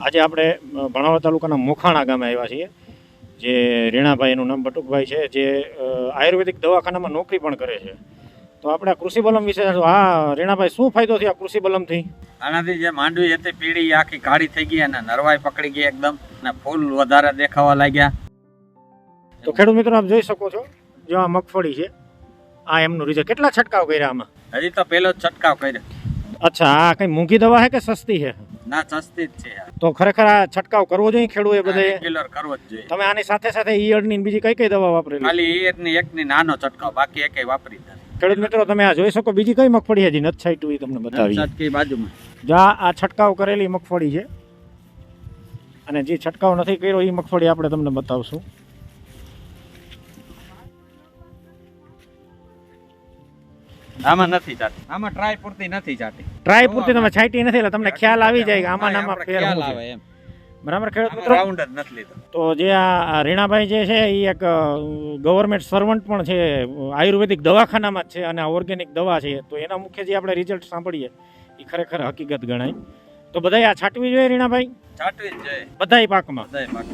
આજે આપણે અ, તાલુકાના મોખાણા ગામે આવ્યા છીએ જે રીણાભાઈ એનું નામ બટુકભાઈ છે જે આયુર્વેદિક દવાખાનામાં નોકરી પણ કરે છે. તો આપણે કૃષિ બલમ વિશે આ રીણાભાઈ શું ફાયદો થયો આ કૃષિ બલમથી? આનાથી જે માંડવી હતી પીળી આખી કાળી થઈ ગઈ અને નરવાઈ પકડી ગઈ એકદમ અને ફૂલ વધારે દેખાવા લાગ્યા. તો ખેડૂત મિત્રો આપ જોઈ શકો છો જો આ મગફળી છે આ એમનું રિઝલ્ટ કેટલા છંટકાવ કર્યા આમાં? હજી તો પહેલો જ છંટકાવ કર્યો. અચ્છા આ કઈ મોંઘી દવા છે કે સસ્તી છે? ના સસ્તી જ છે આ. તો ખરેખર આ છંટકાવ કરવો જોઈએ ખેડૂએ બધે રેગ્યુલર કરવો જ જોઈએ. તમે આની સાથે સાથે ઈયળની ને બીજી કઈ કઈ દવા વાપરેલી? ખાલી ઈયરની એકની નાનો છંટકાવ બાકી એકેય વાપરી નથી. ખેડૂત મિત્રો તમે આ જોઈ શકો બીજી કઈ મગફળી હજી નથી છાંટ્યું એ તમને બતાવી છટકી બાજુમાં? જો આ આ છંટકાવ કરેલી મગફળી છે અને જે છંટકાવ નથી કર્યો એ મગફળી આપણે તમને બતાવશું. આમાં નથી જાતી. આમાં ટ્રાય પૂરતી નથી જાતી. ટ્રાય પૂરતી તમે છાંટી નથી એટલે તમને ખ્યાલ આવી જાય કે આમાં આમાં ફેર શું છે. બરાબર ખેડૂત મિત્રો? રાઉન્ડ જ નથી લીધો. તો જે આ રીણાભાઈ જે છે એ એક ગવર્મેન્ટ સર્વન્ટ પણ છે આયુર્વેદિક દવાખાનામાં જ છે અને આ ઓર્ગેનિક દવા છે. તો એના મુખ્ય જે આપણે રિઝલ્ટ સાંભળીએ એ ખરેખર હકીકત ગણાય. તો બધાય આ છાંટવી જોઈએ રીણાભાઈ? છાંટવી જ જોઈએ. બધાય પાકમાં? બધાય પાક